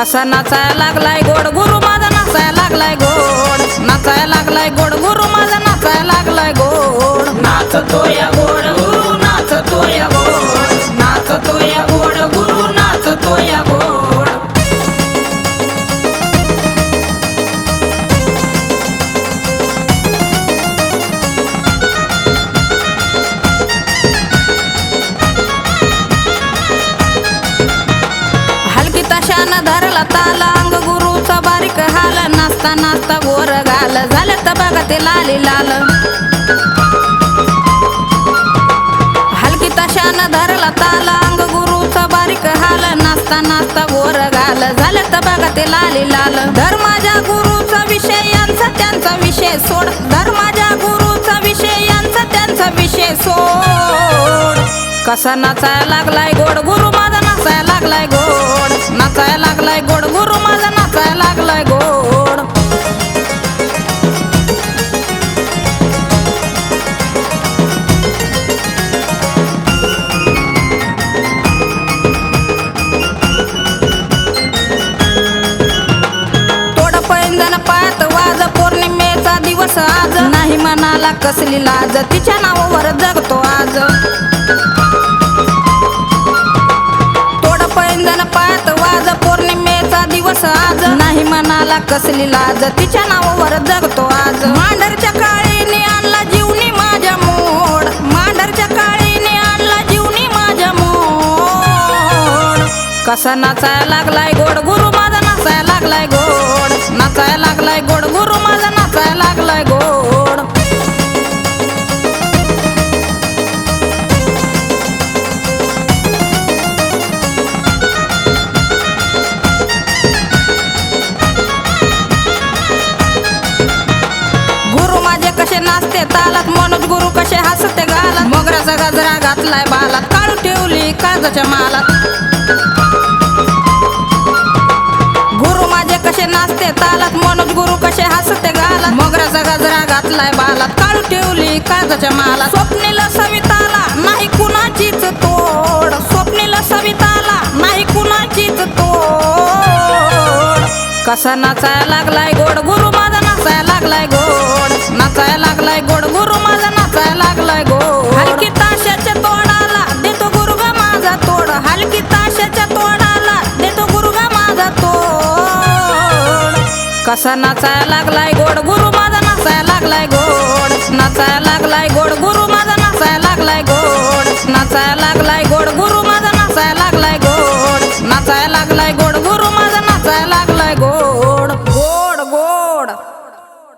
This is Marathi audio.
कसा नाचायला लागलाय गोड तशानं अंग गुरुचा बारीक हाल नाचता नाचता गोर घाल झालं तर बघा ते लाली लाल. हलकी तशानं धरला ताला अंग गुरुचा बारीक हाल नाचता नाचता गोर घाल झालं तर बघा ते लाली लाल. धर्माच्या गुरुचा विषय यांचा त्यांचा विषय सोड. धर्माच्या गुरुचा विषय यांचा त्यांचा विषय सोड. कसा नाचायला लागलाय गोड गुरु माझा नाचायला लागलाय गोड. नाचायला लागलाय गोड. गुरु माझा नाचायला लागलाय गोड. तोड पैंजण पायात वाज पौर्णिमेचा दिवस आज. नाही मनाला कसली लाज तिच्या नावावर जगतो आज. पैंजण वाज पौर्णिमेचा दिवस आज. नाही मनाला कसली लाज तिच्या नावावर जगतो आज. मांडरच्या काळीने आणला जीवनी माझ्या मोड. मांडरच्या काळीने आणला जीवनी माझ्या मोड. कसा नाचायला लागलाय गोड गुरु माझा नाचायला लागलाय गोड. कसे नाचते तालात? मनोज गुरु कसे हसते गालात? मोगराचा गजरा घातलाय बालात. काळू ठेवली काळजाच्या मालात. गुरु माझे कसे नाचते तालात? मनोज गुरु कसे हसते गालात? मोगराचा गजरा घातलाय बालात. काळू ठेवली काळजाच्या मालात. स्वप्नीला सविताला नाही कुणाचीच तोड. स्वप्नीला सविताला नाही कुणाचीच तोड. कसा नाचायला लागलाय गोड? गुरु माझा नाचाय लागलाय गोड नाचाय लागलाय गोड. गुरु माझा नाचाय लागलाय गोड. हलकी ताशाच्या तोडाला देतो गुरुगा माझा तोड. हलकी ताशाच्या तोडाला देतो गुरुगा माझा तोड. कसा नाचाय लागलाय गोड? गुरु माझा नाचाय लागलाय गोड. नाचाय